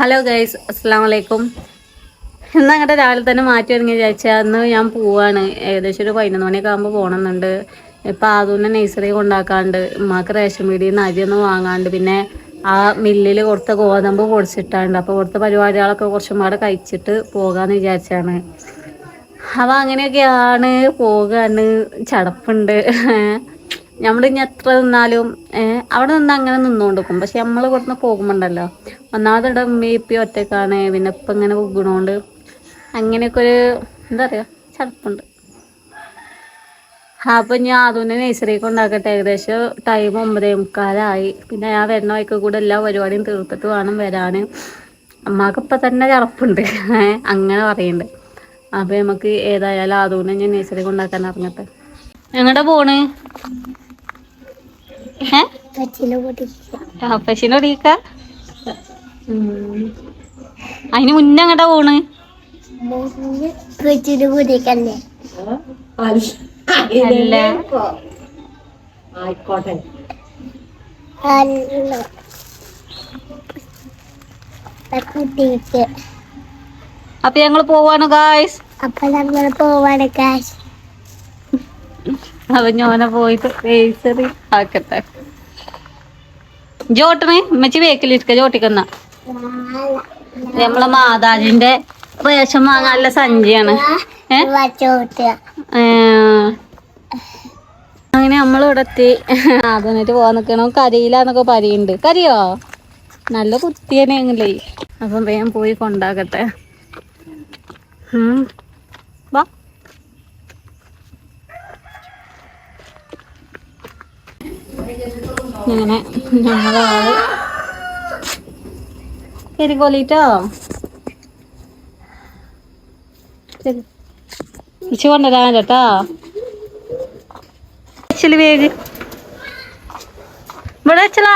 Hello guys അസ്സാം വലൈക്കും ഇന്ന് അങ്ങോട്ട് രാവിലെ തന്നെ മാറ്റി ഒരുങ്ങി വിചാരിച്ചാൽ അന്ന് ഞാൻ പോവാണ്. ഏകദേശം ഒരു പതിനൊന്ന് മണിയൊക്കെ ആകുമ്പോൾ പോകണമെന്നുണ്ട് ഇപ്പം ആദ്യം നഴ്സറി കൊണ്ടാക്കാണ്ട് ഉമ്മാക്ക് റേഷൻ പീടിയിൽ നിന്ന് അരിയൊന്നും വാങ്ങാണ്ട് പിന്നെ ആ മില്ലിൽ കൊടുത്ത ഗോതമ്പ് പൊടിച്ചിട്ടാണ്ട് അപ്പോൾ കൊടുത്ത പരിപാടികളൊക്കെ കുറച്ചും കൂടെ കഴിച്ചിട്ട് പോകാമെന്ന് വിചാരിച്ചാണ്. അപ്പം അങ്ങനെയൊക്കെയാണ് പോകാണ് ചടപ്പുണ്ട്. നമ്മൾ ഇനി എത്ര നിന്നാലും അവിടെ നിന്ന് അങ്ങനെ നിന്നുകൊണ്ടിരിക്കും പക്ഷെ നമ്മൾ ഇവിടുന്ന് പോകുമ്പോണ്ടല്ലോ. ഒന്നാമത് ഇവിടെ ഉമ്മയും ഇപ്പയും ഒറ്റക്കാണ്. പിന്നെ ഇപ്പം ഇങ്ങനെ പോകണോണ്ട് അങ്ങനെയൊക്കെ ഒരു എന്താ പറയുക ചടപ്പുണ്ട്. അപ്പം ഞാൻ അതുകൊണ്ട് നഴ്സറിക്ക് ഉണ്ടാക്കട്ടെ ഏകദേശം ടൈം ഒമ്പതേ മുക്കാലായി. പിന്നെ ഞാൻ വരുന്ന വഴിക്ക് കൂടെ എല്ലാ പരിപാടിയും തീർത്തിട്ട് വേണം വരാൻ അമ്മയ്ക്ക് തന്നെ ചടപ്പുണ്ട്. അങ്ങനെ പറയുന്നുണ്ട് അപ്പം നമുക്ക് ഏതായാലും അതുകൊണ്ട് ഞാൻ നഴ്സറി ഉണ്ടാക്കാൻ ഇറങ്ങട്ടെ. എങ്ങടെ പോണ്? ഏ? പശിനെ ഒടിക്ക അതിന് മുന്നേ അങ്ങോട്ടാ പോണ്? അല്ല. ആയിക്കോട്ടെ. അപ്പൊ ഞങ്ങൾ പോവാണ് ഗായ്സ് അപ്പൊ ഞങ്ങൾ പോവാണ് കാശ് അപ്പൊ ഞാനെ പോയിട്ട് നഴ്സറി ആക്കട്ടെ. ജോട്ടണ് ഉമ്മച്ചി വേക്കിലിരിക്ക ജോട്ടിക്കുന്ന നമ്മളെ മാതാജിന്റെ റേഷൻ വാങ്ങാനുള്ള സഞ്ചിയാണ്. അങ്ങനെ നമ്മളിവിടെ എത്തി. അതിനായിട്ട് പോവാൻ നിൽക്കണം കരിയിലാന്നൊക്കെ പരിയുണ്ട് കരിയോ? നല്ല കുത്തിയനെങ്കിലേ അപ്പം വേഗം പോയി കൊണ്ടാക്കട്ടെ. ഇങ്ങനെ ഞങ്ങളാൾ എരികോലിട്ടോ ഇച്ചു കൊണ്ടുവരാൻ കേട്ടോ? ഇച്ചിരി വേഗ ഇവിടെ വെച്ചലാ.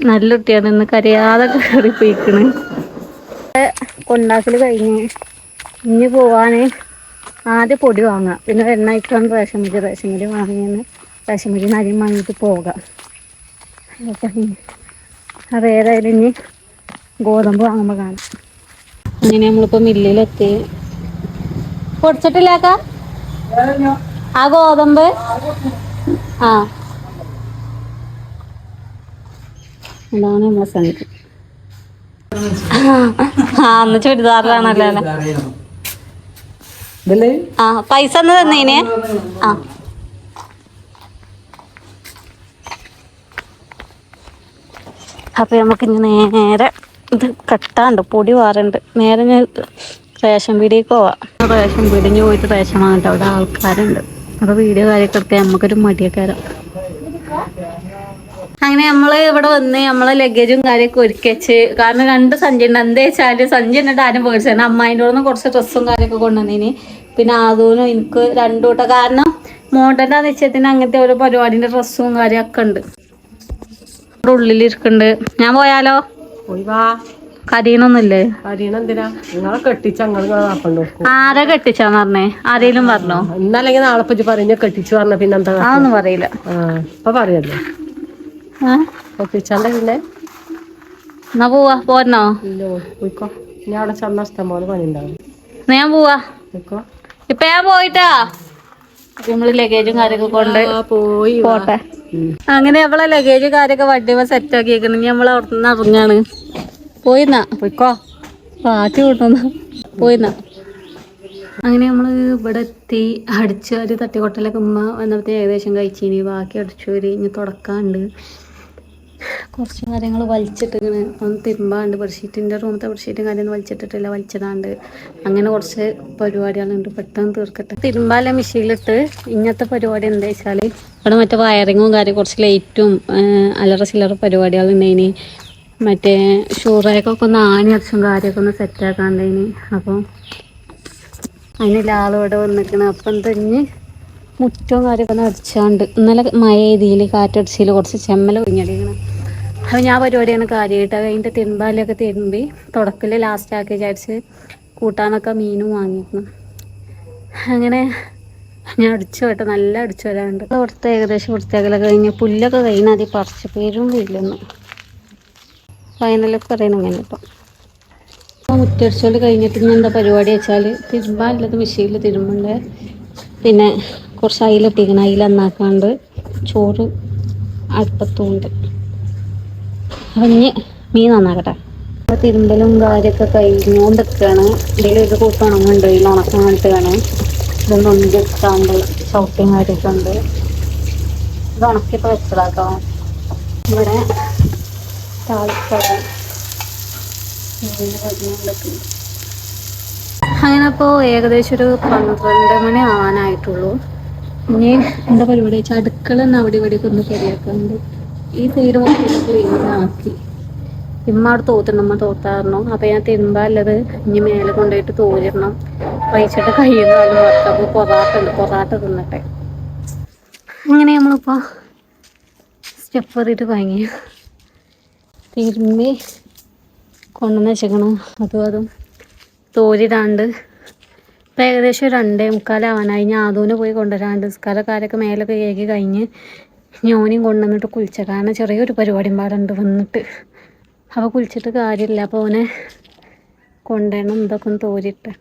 നല്ല കുട്ടിയാണ് ഇന്ന് കരയാതെ കയറി പോയിക്കണ്. കൊണ്ടാക്കൽ കഴിഞ്ഞ്. ഇനി പോവാൻ ആദ്യം പൊടി വാങ്ങാം. പിന്നെ എണ്ണയ്ക്കാൻ റേഷൻ മുരി റേഷൻ മുരി വാങ്ങിയെന്ന് റേഷൻ മുരി നരിയും വാങ്ങിയിട്ട് പോകാം. അത് ഏതായാലും ഇനി ഗോതമ്പ് വാങ്ങുമ്പോൾ കാണാം. അങ്ങനെ നമ്മളിപ്പോൾ മില്ലിലെത്തി പൊടിച്ചിട്ടില്ലാക്ക ആ ഗോതമ്പ്? ആ. അതാണ് നമ്മളെ സംഗതി. അന്ന് ചുരിദാറിലാണല്ലോ? അല്ലേ ഇതല്ലേ? ആ പൈസ ഒന്ന് തന്നീനെ. ആ. അപ്പൊ നമുക്ക് ഇനി നേരെ ഇത് കെട്ടാണ്ട് പൊടി വാറുണ്ട്. നേരെ ഞാൻ റേഷൻ പീടിയേക്ക് പോവാം. റേഷൻ പീടിഞ്ഞ് പോയിട്ട് റേഷൻ വാങ്ങട്ടെ അവിടെ ആൾക്കാരുണ്ട്. അപ്പൊ വീഡിയോ കാര്യമൊക്കെ എടുക്കാൻ നമുക്കൊരു മടിയക്കാരം അങ്ങനെ നമ്മൾ ഇവിടെ വന്ന് നമ്മളെ ലഗേജും കാര്യമൊക്കെ ഒരുക്കി വെച്ച്. കാരണം രണ്ട് സഞ്ചി ഉണ്ട്. എന്താ വെച്ചാൽ സഞ്ചി എന്നിട്ട് ആരും പേടിച്ചാണ് അമ്മായിന്റെ കൂടെ കുറച്ച് ഡ്രസ്സും കാര്യമൊക്കെ കൊണ്ടുവന്നതിന് പിന്നെ ആദൂനും എനിക്ക് രണ്ടു കൂട്ടം. കാരണം മോഡന്റെ നിശ്ചയത്തിന് അങ്ങനത്തെ ഓരോ പരിപാടിന്റെ ഡ്രസ്സും കാര്യമൊക്കെ ഉണ്ട്. ഇവിടെ ഉള്ളിലിരിക്കുന്നുണ്ട്. ഞാൻ പോയാലോ? കരീനൊന്നുമില്ലേ? ആരാ കെട്ടിച്ചാന്ന് പറഞ്ഞേ? ആരേലും പറഞ്ഞോ? ഇന്നല്ലെങ്കിൽ നാളെ പറ്റി പറഞ്ഞ കെട്ടിച്ചു പറഞ്ഞ പിന്നെന്താ അതൊന്നും പറയില്ല. ഇപ്പൊ പറയല്ലോ? കെട്ടിച്ചാന്റെ പിന്നെ എന്നാ പോവാ പോരണോ? ഇല്ലോ പോയിക്കോ. ഇനി അവിടെ ചെന്ന ഇഷ്ടം പോലെ പണി ഉണ്ടാവും ഞാൻ പോവാ. പോയിക്കോ. ഇപ്പൊ ഞാൻ പോയിട്ടാ? നമ്മൾ ലഗേജും കാര്യമൊക്കെ കൊണ്ട് പോയി. പോട്ടെ. അങ്ങനെ നമ്മളെ ലഗേജ് കാര്യമൊക്കെ വണ്ടിമ സെറ്റ് ആക്കിയേക്കണം. ഇനി നമ്മൾ അവിടെ നിന്ന് ഇറങ്ങാണ് പോയിന്നാ പോയിക്കോ. പാറ്റ് കൂട്ടുന്ന പോയിന്നാ അങ്ങനെ നമ്മൾ ഇവിടെ എത്തി. അടിച്ചു ഒരു തട്ടിക്കൊട്ടലൊക്കെ ഉമ്മ വന്നപ്പോഴത്തെ ഏകദേശം കഴിച്ചിനി. ബാക്കി അടിച്ചു വരി ഇനി തുടക്കാണ്ട്. കുറച്ച് കാര്യങ്ങൾ വലിച്ചിട്ടിങ്ങനെ ഒന്ന് തിരുമ്പാണ്ട് ബെഡ്ഷീറ്റിന്റെ റൂമത്തെ ബെഡ്ഷീറ്റും കാര്യമൊന്നും വലിച്ചിട്ടിട്ടില്ല വലിച്ചതാണ്ട്. അങ്ങനെ കുറച്ച് പരിപാടികളുണ്ട്. പെട്ടെന്ന് തീർക്കട്ടെ. തിരുമ്പാല മെഷീനിലിട്ട് ഇന്നത്തെ പരിപാടി എന്താ വെച്ചാൽ ഇവിടെ മറ്റേ വയറിങ്ങും കാര്യം കുറച്ച് ലൈറ്റും അലറ ചില്ലറ പരിപാടികളുണ്ടായിനി മറ്റേ ഷൂറേക്കൊക്കെ ഒന്ന് ആണി അടിച്ചും കാര്യമൊക്കെ ഒന്ന് സെറ്റാക്കാണ്ടേനി അപ്പോൾ അതിനുള്ള ആളിവിടെ വന്നിരിക്കണം. അപ്പം തന്നെ മുറ്റവും കാര്യമൊക്കെ ഒന്ന് അടിച്ചാണ്ട്. ഇന്നലെ മഴ ചെയ്തിയിൽ കാറ്റടിച്ചിൽ കുറച്ച് ചെമ്മല ഒഴിഞ്ഞടിക്കണം അപ്പം ഞാൻ പരിപാടിയാണ് കാര്യമായിട്ട് അത് അതിന്റെ തിരുമ്പാലൊക്കെ തിരുമ്പി തുടക്കൽ ലാസ്റ്റ് ആക്കി വിചാരിച്ച് കൂട്ടാനൊക്കെ മീനും വാങ്ങിയിരുന്നു. അങ്ങനെ ഞാൻ അടിച്ചു കേട്ടോ. നല്ല അടിച്ചു വരാറുണ്ട് അവിടുത്തെ ഏകദേശം വൃത്തിയാക്കലൊക്കെ കഴിഞ്ഞ് പുല്ലൊക്കെ കഴിഞ്ഞാൽ അതി പറിച്ച് പേരും വീട്ടിലൊന്നും ഫൈനലൊക്കെ പറയുന്നു അങ്ങനെ ഇപ്പം. അപ്പോൾ മുറ്റടിച്ചോണ്ട് കഴിഞ്ഞിട്ട് ഇന്ന് എന്താ പരിപാടി വെച്ചാൽ തിരുമ്പാനുള്ളത് മെഷീനിൽ തിരുമ്പുണ്ട്. പിന്നെ കുറച്ച് അയിലിട്ടിക്കണം അയിലെന്നാക്കാണ്ട് ചോറ് ചോറ് അടുപ്പത്തുണ്ട് അപ്പം ഇനി മീൻ നന്നാക്കട്ടെ അപ്പോൾ തിരുമ്പലും കാര്യമൊക്കെ കഴിഞ്ഞുകൊണ്ടിരിക്കുകയാണ് എന്തെങ്കിലും ഇത് കൂട്ടുണങ്ങുണ്ട് ഇതിൽ ഉണക്കാൻ ഇത് ഇതൊന്നും ഒന്നിട്ടാണ്ട് ചവിട്ടിയും കാര്യമൊക്കെ ഉണ്ട്. ഇത് ഉണക്കിയപ്പോൾ വെച്ചതാട്ടോ. ഇവിടെ താളിപ്പഴം അങ്ങനെ അപ്പോൾ ഏകദേശം ഒരു പന്ത്രണ്ട് മണി ആവാനായിട്ടുള്ളൂ. ഇനി എന്താ പരിപാടി? വെച്ചാൽ അടുക്കള അവിടെ അവിടെ ഇവിടെയൊക്കെ ഒന്ന് ശരിയാക്കുന്നുണ്ട് ഈ സൈഡ് മൊത്തം ക്ലീൻ ആക്കി ഇമ്മ അവിടെ തോത്തിണ്ടമ്മ തോത്താറണം അപ്പൊ ഞാൻ തിരുമ്പാല്ലത് ഇനി മേലെ കൊണ്ടുപോയിട്ട് തോരിടണം. പൈസയുടെ കയ്യിൽ നിന്ന് അപ്പോൾ പൊറാട്ട ഉണ്ട് പൊറാട്ട തിന്നട്ടെ. അങ്ങനെ നമ്മളിപ്പോൾ സ്റ്റെപ്പ് കയറിയിട്ട് വാങ്ങി. തിരുമ്പി കൊണ്ടുവന്ന് വെച്ചേക്കണം. അതും അതും തോരിടാണ്ട്. ഇപ്പം ഏകദേശം രണ്ടേ മുക്കാലാവാനായി. ഞാൻ അതുവിനെ പോയി കൊണ്ടുവരാണ്ട് നിസ്കാരക്കാരൊക്കെ മേലൊക്കെ കേക്ക് കഴിഞ്ഞ് ഞാനും കൊണ്ടുവന്നിട്ട് കുളിച്ച കാരണം ചെറിയൊരു പരിപാടിയും പാടുണ്ട് വന്നിട്ട്. അപ്പോൾ കുളിച്ചിട്ട് കാര്യമില്ല. അപ്പോൾ അവനെ കൊണ്ടുവരണം. ഇതൊക്കെ ഒന്ന് തോരിട്ട്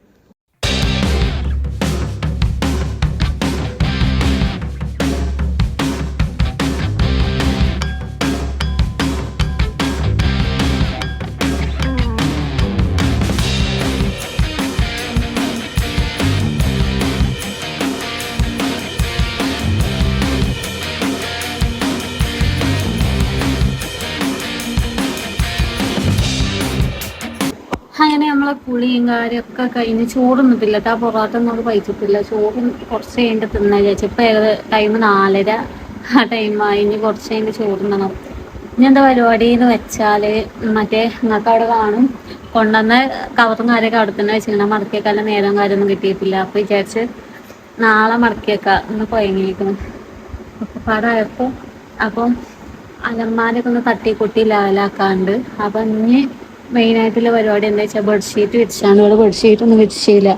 നമ്മളെ കുളിയും കാര്യമൊക്കെ കഴിഞ്ഞ് ചോറുന്നിട്ടില്ല ആ പൊറോട്ട ഒന്നും കഴിച്ചിട്ടില്ല. ചോറ് കുറച്ച് കഴിഞ്ഞിട്ട് തിന്നാ വിചാരിച്ചു. ഇപ്പം ഏകദേശം ടൈം നാലര? ആ ടൈമായി ഇനി കുറച്ച് കഴിഞ്ഞ് ചോറുന്നണം ഇനി എന്താ പരിപാടി എന്ന് വെച്ചാൽ മറ്റേ നിങ്ങൾക്ക് അവിടെ കാണും. കൊണ്ടുവന്ന കവറും കാര്യമൊക്കെ അവിടെ തന്നെ വെച്ചിട്ടുണ്ട് മടക്കിയേക്കാളും നേരം കാര്യമൊന്നും കിട്ടിയിട്ടില്ല. അപ്പോൾ വിചാരിച്ച് നാളെ മടക്കിയേക്കാം. ഒന്ന് കുഴങ്ങിയിരിക്കണം അപ്പൊ പാടായപ്പോൾ അപ്പം അലന്മാരൊക്കെ ഒന്ന് തട്ടി കൊട്ടി ലെവലാക്കാണ്ട് അപ്പം ഇനി മെയിനായിട്ടുള്ള പരിപാടി എന്താ വെച്ചാൽ ബെഡ്ഷീറ്റ് വിരിച്ചാണ് ഇവിടെ ബെഡ്ഷീറ്റ് ഒന്നും വിരിച്ചില്ല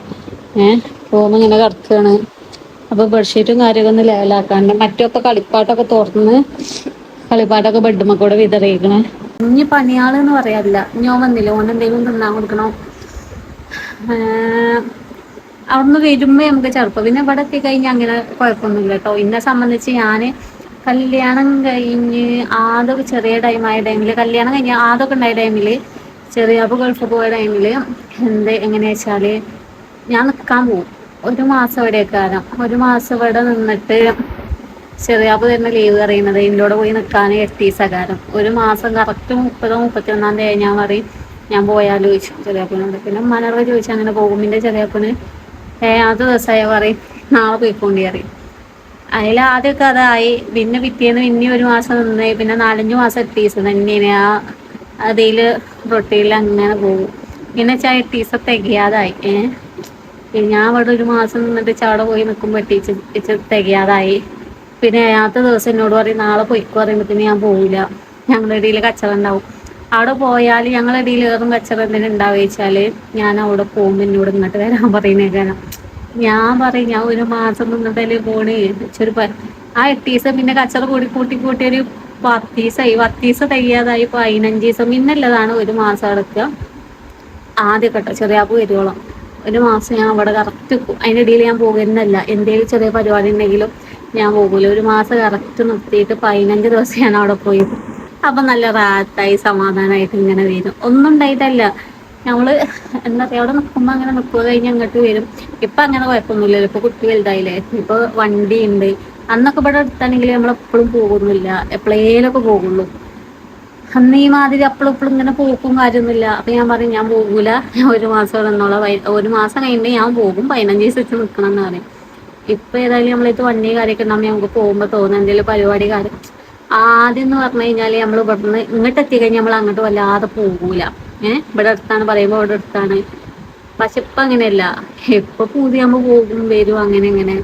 ഏഹ് റൂം ഇങ്ങനെ കിടക്കുകയാണ് അപ്പോൾ ബെഡ്ഷീറ്റും കാര്യമൊക്കെ ഒന്ന് ലെവലാക്കാണ്ട് മറ്റൊക്കെ കളിപ്പാട്ടൊക്കെ തുറന്ന് കളിപ്പാട്ടൊക്കെ ബെഡ്മക്കൂടെ കൂടെ വിതറിയിക്കണേ. ഇനി എന്ന് പറയാറില്ല. ഞാൻ വന്നില്ല? ഓൻ എന്തെങ്കിലും തിന്നാൻ കൊടുക്കണോ? അവിടുന്ന് വരുമ്പോ നമുക്ക് ചെറുപ്പം. പിന്നെ ഇവിടെ എത്തി കഴിഞ്ഞാൽ അങ്ങനെ കുഴപ്പമൊന്നുമില്ല കേട്ടോ എന്നെ സംബന്ധിച്ച് ഞാൻ കല്യാണം കഴിഞ്ഞ് ആദ്യമൊക്കെ ചെറിയ ടൈമായ ടൈമിൽ കല്യാണം കഴിഞ്ഞ് ആദ്യമൊക്കെ ഉണ്ടായ ടൈമിൽ ചെറിയ അപ്പോൾ ഗൾഫ് പോയ ടൈമിൽ എന്ത് എങ്ങനെയാ വെച്ചാൽ ഞാൻ നിൽക്കാൻ പോകും ഒരു മാസം ഇവിടെ കാലം ഒരു മാസം ഇവിടെ നിന്നിട്ട് ചെറിയാപ്പ് തരുന്ന ലീവ് അറിയുന്നത് എന്നോട് പോയി നിൽക്കാൻ എട്ട് ദിവസക്കാരം ഒരു മാസം കറക്റ്റ് മുപ്പതോ മുപ്പത്തി ഒന്നാം തീയതി ഞാൻ പറയും ഞാൻ പോയാലോ ചോദിച്ചു. ചെറിയാപ്പിനോട് പിന്നെ ഉമ്മാനോട് ചോദിച്ചു അങ്ങനെ പോകും. പിന്നെ ചെറിയാപ്പന് ഏഴാമത്തെ ദിവസമായ? പറയും. നാളെ പോയിക്കൊണ്ടി അറിയും അതിൽ ആദ്യമൊക്കെ അതായി. പിന്നെ പിറ്റേന്ന് പിന്നെ ഒരു മാസം നിന്ന്. പിന്നെ നാലഞ്ച് മാസം എട്ട് ദിവസം തന്നെയാണ് ആ അതിൽ റൊട്ടിയിൽ അങ്ങനെ പോകും. പിന്നെ വെച്ചാൽ ടീസ തികയാതായി ഏഹ് ഞാൻ അവിടെ ഒരു മാസം നിന്നിട്ട് ചാട പോയി നിൽക്കുമ്പോൾ ടീച്ചർ ടീച്ചർ തികയാതായി. പിന്നെ ഏഴാമത്തെ ദിവസം എന്നോട് പറയും നാളെ പൊയ്ക്കോ പറയുമ്പോഴത്തേന് ഞാൻ പോവില്ല ഞങ്ങളുടെ ഇടയിൽ കച്ചറ ഉണ്ടാവും. അവിടെ പോയാൽ ഞങ്ങളുടെ ഇടയിൽ ഏറും കച്ചറ എന്തെങ്കിലും ഉണ്ടാവുക വെച്ചാൽ ഞാൻ അവിടെ പോകുമ്പോൾ എന്നോട് ഇങ്ങോട്ട് വരാൻ കാരണം ഞാൻ പറയും ഞാൻ ഒരു മാസം നിന്നിട്ടല്ലേ പോണേ? ചെറുപ്പ ആ ദിവസം പിന്നെ കച്ചറ കൂടി കൂട്ടി കൂട്ടി ഒരു ദിവസമായി പത്ത് ദിവസം തികയാതായി പതിനഞ്ച് ദിവസം പിന്നല്ലതാണ് ഒരു മാസം അടക്കുക ആദ്യം കേട്ടോ ചെറിയാപ്പ് വരുവോളം. ഒരു മാസം ഞാൻ അവിടെ കറക്റ്റ് അതിന്റെ ഇടയിൽ ഞാൻ പോകുന്നല്ല എന്തെങ്കിലും ചെറിയ പരിപാടി ഉണ്ടെങ്കിലും ഞാൻ പോകൂല. ഒരു മാസം കറക്റ്റ് നിർത്തിയിട്ട് പതിനഞ്ച് ദിവസം ഞാൻ അവിടെ പോയി. അപ്പൊ നല്ല റാത്തായി സമാധാനമായിട്ട് ഇങ്ങനെ വരും. ഒന്നും ഉണ്ടായിട്ടല്ല. നമ്മൾ എന്താ പറയാ അവിടെ നിൽക്കുമ്പോ അങ്ങനെ നിൽക്കുക കഴിഞ്ഞ് അങ്ങോട്ട് വരും. ഇപ്പൊ അങ്ങനെ കുഴപ്പമൊന്നുമില്ലല്ലോ. ഇപ്പൊ കുട്ടി വലുതായില്ലേ? ഇപ്പൊ വണ്ടി ഉണ്ട് അന്നൊക്കെ ഇവിടെ അടുത്താണെങ്കിൽ നമ്മൾ എപ്പോഴും പോകുന്നില്ല. എപ്പോഴേലൊക്കെ പോകുള്ളൂ. അന്ന് ഈ മാതിരി അപ്പളും ഇപ്പളും ഇങ്ങനെ പോക്കും കാര്യമൊന്നുമില്ല. അപ്പൊ ഞാൻ പറയും ഞാൻ പോകൂല. ഒരു മാസം എന്നുള്ള ഒരു മാസം കഴിഞ്ഞിട്ട് ഞാൻ പോകും. പതിനഞ്ച് ദിവസം വെച്ച് നിൽക്കണം എന്ന് പറയും. ഇപ്പൊ ഏതായാലും നമ്മളിത് വണ്ടി കാര്യമൊക്കെ ഉണ്ടാകുമ്പോൾ നമുക്ക് പോകുമ്പോ തോന്നുന്ന എന്തെങ്കിലും പരിപാടി കാര്യം. ആദ്യം എന്ന് പറഞ്ഞു കഴിഞ്ഞാൽ നമ്മൾ ഇവിടുന്ന് ഇങ്ങോട്ട് എത്തിക്കഴിഞ്ഞാൽ നമ്മൾ അങ്ങോട്ട് വല്ലാതെ പോകൂല. ഏഹ് ഇവിടെ അടുത്താണ്. പറയുമ്പോൾ ഇവിടെ അടുത്താണ്. പക്ഷെ ഇപ്പൊ അങ്ങനെയല്ല. ഇപ്പൊ പൂതിയാകുമ്പോ പോകും വരും അങ്ങനെ അങ്ങനെ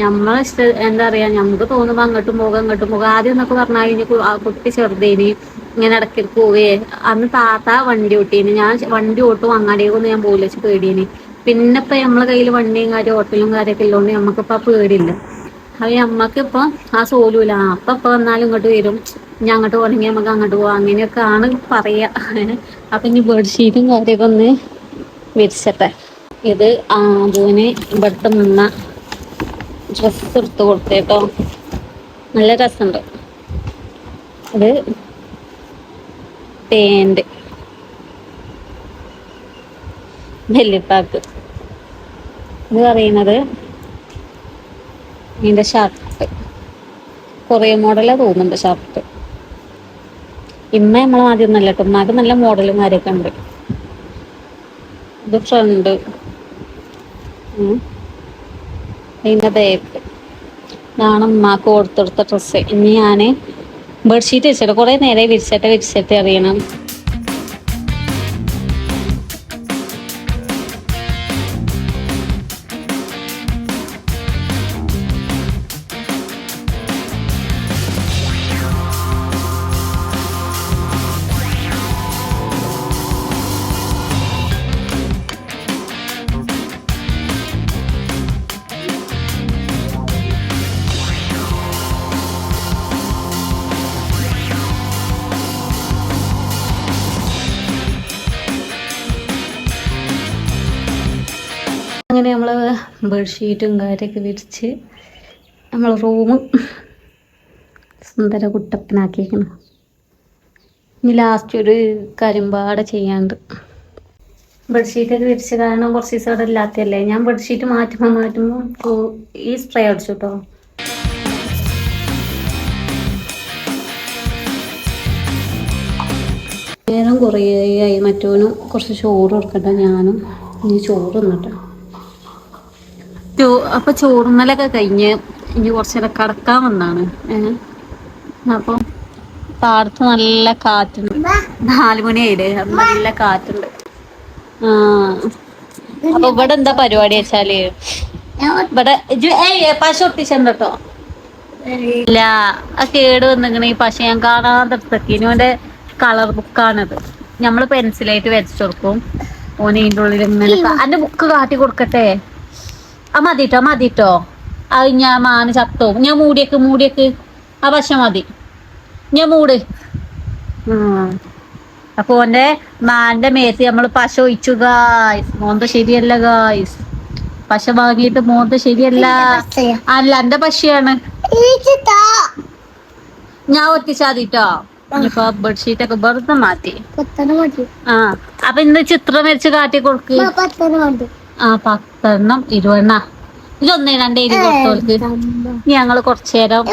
നമ്മളെ ഇഷ്ട എന്താ പറയാ നമുക്ക് തോന്നുമ്പോ അങ്ങോട്ടും പോകാം അങ്ങോട്ടും പോകാം. ആദ്യം എന്നൊക്കെ പറഞ്ഞാൽ ഇനി ആ കുട്ടി ചെറുതേന് ഇങ്ങനെ ഇടയ്ക്ക് പോവേ. അന്ന് താത്ത വണ്ടി ഓട്ടീന്. ഞാൻ വണ്ടി ഓട്ടും അങ്ങാടിയൊന്നും ഞാൻ പോകില്ല വെച്ച് പേടിയേന്. പിന്നെ ഇപ്പൊ നമ്മളെ കയ്യിൽ വണ്ടിയും കാര്യം ഹോട്ടലും കാര്യമൊക്കെ ഉള്ളതുകൊണ്ട് നമുക്കിപ്പോ ആ പേടിയില്ല. അത് നമ്മക്ക് ഇപ്പൊ ആ സോലൂല. ആ, അപ്പൊ ഇപ്പൊ വന്നാലും ഇങ്ങോട്ട് വരും. ഞാൻ അങ്ങോട്ട് പോകണമെങ്കിൽ നമുക്ക് അങ്ങോട്ട് പോവാം. അങ്ങനെയൊക്കെ ആണ് പറയാ. അപ്പൊ ഇനി ബെഡ്ഷീറ്റും കാര്യമൊക്കെ ഒന്ന് വിരിച്ചട്ടെ. ഇത് ആദുവിന് ഇവിടുത്തെ മുന്ന ഡ്രസ്സ് എടുത്ത് കൊടുത്തേട്ടോ നല്ല രസമുണ്ട് അത് പേന്റ് വെല്ലിപ്പാക്ക് ഇത് പറയുന്നത് ഇതിന്റെ ഷർട്ട് കുറേ മോഡലാ തോന്നുന്നുണ്ട് ഷർട്ട് ഇമ്മ നമ്മളെ ആദ്യം നല്ല കേട്ടോ ഉമ്മാക്ക് നല്ല മോഡലും കാര്യമൊക്കെ ഉണ്ട്. ഇത് ഫ്രണ്ട് അതിന്റെ ബാക്ക് ഇതാണ് ഉമ്മാക്ക് കൊടുത്തെടുത്ത ഡ്രസ്സ് ഇനി ഞാൻ ബെഡ്ഷീറ്റ് വെച്ചിട്ട് കുറെ നേരെ വിരിച്ചിട്ട് വിരിച്ചിട്ട് അറിയണം. അങ്ങനെ നമ്മൾ ബെഡ്ഷീറ്റും കാര്യമൊക്കെ വിരിച്ച് നമ്മൾ റൂം സുന്ദര കുട്ടപ്പനാക്കിയിരിക്കണം ഇനി ലാസ്റ്റ് ഒരു കരിമ്പാടെ ചെയ്യാണ്ട് ബെഡ്ഷീറ്റൊക്കെ വിരിച്ച കാരണം കുറച്ച് ദിവസം അവിടെ ഇല്ലാത്തല്ലേ ഞാൻ ബെഡ്ഷീറ്റ് മാറ്റുമ്പോൾ മാറ്റുമ്പോൾ ഈ സ്പ്രേ അടിച്ചു കേട്ടോ നേരം കുറേ ആയി മറ്റോനും കുറച്ച് ചോറ് കൊടുക്കട്ടെ ഞാനും ഇനി ചോറ് തിന്നട്ടെ. അപ്പൊ ചോറുന്നലൊക്കെ കഴിഞ്ഞ് ഇനി കുറച്ചേരം കടക്കാൻ വന്നാണ്. അപ്പം പാടത്ത് നല്ല കാറ്റുണ്ട്. നാലുമണിയായില്ലേ നല്ല കാറ്റുണ്ട്. ആ അപ്പൊ ഇവിടെ എന്താ പരിപാടി വെച്ചാൽ? ഇവിടെ പശ ഒട്ടിച്ചെന്തോ ഇല്ല ആ കേട് വന്നിങ്ങനെ ഈ പശ ഞാൻ കാണാതെ എടുത്തേക്കിനുവിന്റെ കളർ ബുക്കാണത് നമ്മൾ പെൻസിലായിട്ട് വരച്ചു കൊടുക്കും. ഓന് ഇതിന്റെ ഉള്ളിൽ ഇങ്ങനെ ബുക്ക് കാട്ടി കൊടുക്കട്ടെ? ആ മതിട്ടോ മതിട്ടോ. അത് ഞാൻ മാന് ചത്തോ ഞാൻ മൂടിയേക്ക് മൂടിയേക്ക്. ആ പശ മതി. ഞാൻ മൂട്. അപ്പൊ ഓന്റെ മാന്റെ മേത്ത് നമ്മൾ പശ ഒഴിച്ചു ഗായ്സ് മോന്ത ശരിയല്ല ഗായ്സ് പശ വാങ്ങിയിട്ട് മോന്ത ശരിയല്ല. അല്ല എന്റെ പശയാണ്? ഞാൻ ഒറ്റിച്ചാതിട്ടോ ഇനിയിപ്പോ ബെഡ്ഷീറ്റ് ഒക്കെ വെറുതെ മാറ്റി. ആ അപ്പൊ ഇന്ന് ചിത്രം വരച്ച് കാട്ടി കൊടുക്ക് ആ പത്തെണ്ണം ഇരുപെണ്ണ ഇതൊന്നേ രണ്ടേ ഇരുപത് കൊടുത്തോൾക്ക്. ഇനി ഞങ്ങൾ കുറച്ചു നേരം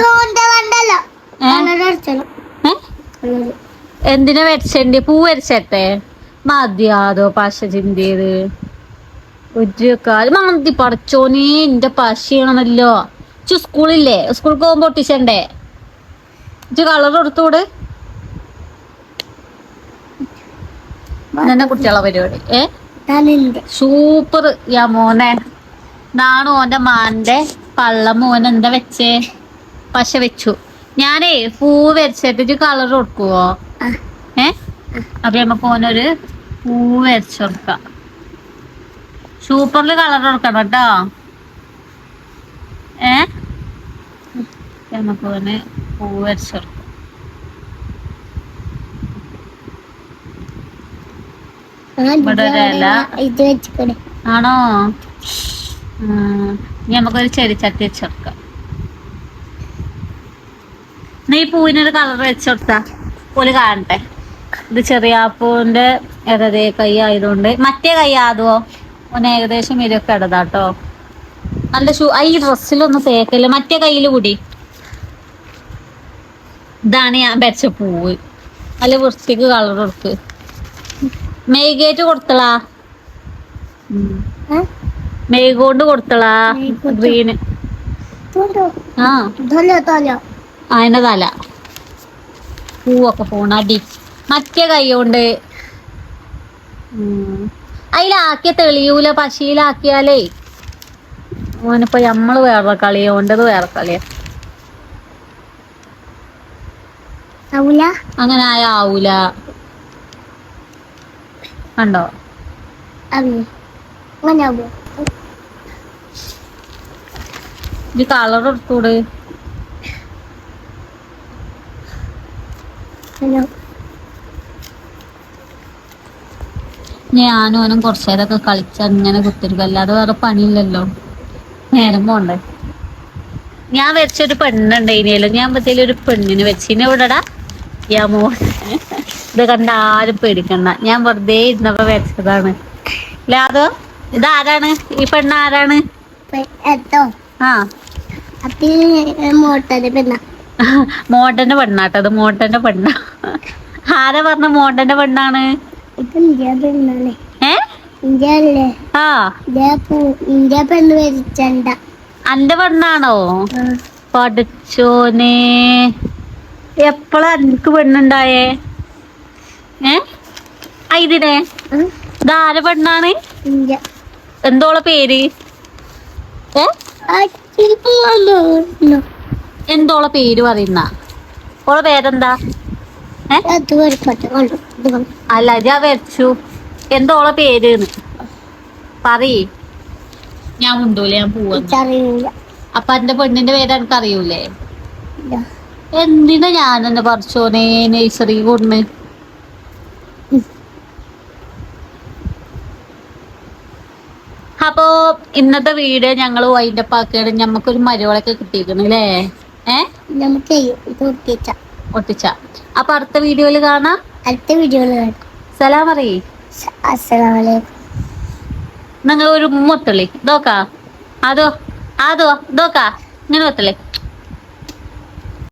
എന്തിനാ വരച്ചേണ്ടി? പൂ വരച്ചേ മതിയാതോ പശ ചിന്തിയത്. ഒരു കാലം മന്തി പടച്ചോനേ എന്റെ പശയാണല്ലോ. ചു സ്കൂളില്ലേ? സ്കൂൾ പോകുമ്പോ ഒട്ടിച്ചണ്ടേ? ഇജ്ജ് കളർ കൊടുത്തൂട് എന്നെ കുട്ടികളെ പരിപാടി? ഏ? തലിന്റെ സൂപ്പർ. യാ മോനെ. നാണു ഓന്റെ മാന്റെ പള്ള മോൻ എന്താ വെച്ചേ? പശ വെച്ചു. ഞാനേ പൂ വരച്ചിട്ട് കളർ കൊടുക്കുവോ? ഏ? അപ്പൊ നമുക്ക് ഓനൊരു പൂ വരച്ചു കൊടുക്കാം. സൂപ്പറിൽ കളർ കൊടുക്കണം കേട്ടോ. ഏ? നമുക്ക് ഓന് പൂ വരച്ചു കൊടുക്കാം. ഇവിടെ ഒരു ഇല. ഇത് വെച്ചിക്കണേ ആണോ. ഇനി നമുക്കൊരു ചെടിച്ചട്ടി വെച്ചെടുക്കാം നീ പൂവിനൊരു കളർ വെച്ചെടുത്താ പോലെ കാണട്ടെ. ഇത് ചെറിയ പൂവിന്റെ ഇടതേ കൈ ആയതുകൊണ്ട്. മറ്റേ കൈ ആതുവോ ഒന്ന് ഏകദേശം ഇരൊക്കെ ഇടതാട്ടോ നല്ല ഷൂ ഈ ഡ്രസ്സിലൊന്നും തേക്കല്ല മറ്റേ കയ്യിൽ കൂടി. ഇതാണ് ഞാൻ വെച്ച പൂവ്. നല്ല വൃത്തിക്ക് കളർ കൊടുക്ക്. മെയ്ഗേറ്റ് കൊടുത്തളാ. മെയ്ഗോണ്ട് കൊടുത്തളാ. ഗ്രീന്. ആ. അതിന്റെ തല. പൂവൊക്കെ പോണ അടി. മറ്റേ കൈ കൊണ്ട് അതിലാക്കിയ തെളിയൂല. പശയിലാക്കിയാലേ ഓനിപ്പോ നമ്മൾ വേറെ കളിയാ. ഓണ്ടത് വേറെ കളിയാ. അങ്ങനെ ആയ ആവൂല. കണ്ടോ? ഇത് കളർ എടുത്തൂട്. ഞാനും ഓനും കുറച്ചു നേരമൊക്കെ കളിച്ച് അങ്ങനെ കുത്തിരിക്കും. അല്ലാതെ വേറെ പണിയില്ലല്ലോ. നേരം പോണ്ടേ. ഞാൻ വെച്ചൊരു ഇനിയല്ലോ ഞാൻ പറ്റിയൊരു പെണ്ണിന് വെച്ചിന് എവിടെടാ? യാ മോ ഇത് കണ്ട ആരും പേടിക്കണ്ട. ഞാൻ വെറുതെ ഇരുന്നപ്പോ വെച്ചതാണ്. ലാദോ ഇത് ഇതാരാണ്? ഈ പെണ്ണ ആരാണ്? മോട്ടന്റെ പെണ്ണാട്ടോ ആ അത് മോട്ടന്റെ പെണ്ണ. ആരാ പറഞ്ഞ മോട്ടന്റെ പെണ്ണാണ്? ആ. അന്റെ പെണ്ണാണോ? പഠിച്ചോനെ. എപ്പോഴാ എനിക്ക് പെണ്ണുണ്ടായേ? ആ, ഇതിനെ. ഇതാര പെണ്ണാണ്? എന്തോളെ പേര്? എന്തോളെ പേര് പറയുന്ന? ഓളെ പേരെന്താ? കൊണ്ടു അല്ല ഞാൻ വരച്ചു. എന്തോളെ പേര് പറയ്. ഞാൻ ഉണ്ടൂലേ ഞാൻ പോവാ. അപ്പൊ എന്റെ പെണ്ണിന്റെ പേര് എനിക്ക് അറിയൂലേ. എന്തിനാ ഞാൻ എന്നെ പറിച്ചോനെ നഴ്സറി കൊണ്ടുവന്ന് അപ്പോ ഇന്നത്തെ വീഡിയോ ഞങ്ങൾ വൈൻഡപ്പ് ഞമ്മക്ക് ഞമ്മക്കൊരു മരുവളൊക്കെ കിട്ടിയിരിക്കണം അല്ലേ? ഏ? നമുക്ക് ഇത് ഒട്ടിച്ച. ഒട്ടിച്ച. അപ്പൊ അടുത്ത വീഡിയോയിൽ കാണാം. അടുത്ത വീഡിയോയിൽ കാണാം. സലാം നിങ്ങൾ ഒരു മുത്തളി. നോക്കാ അതോ അതോ നോക്കാ ഇങ്ങനെ ഒത്തളേ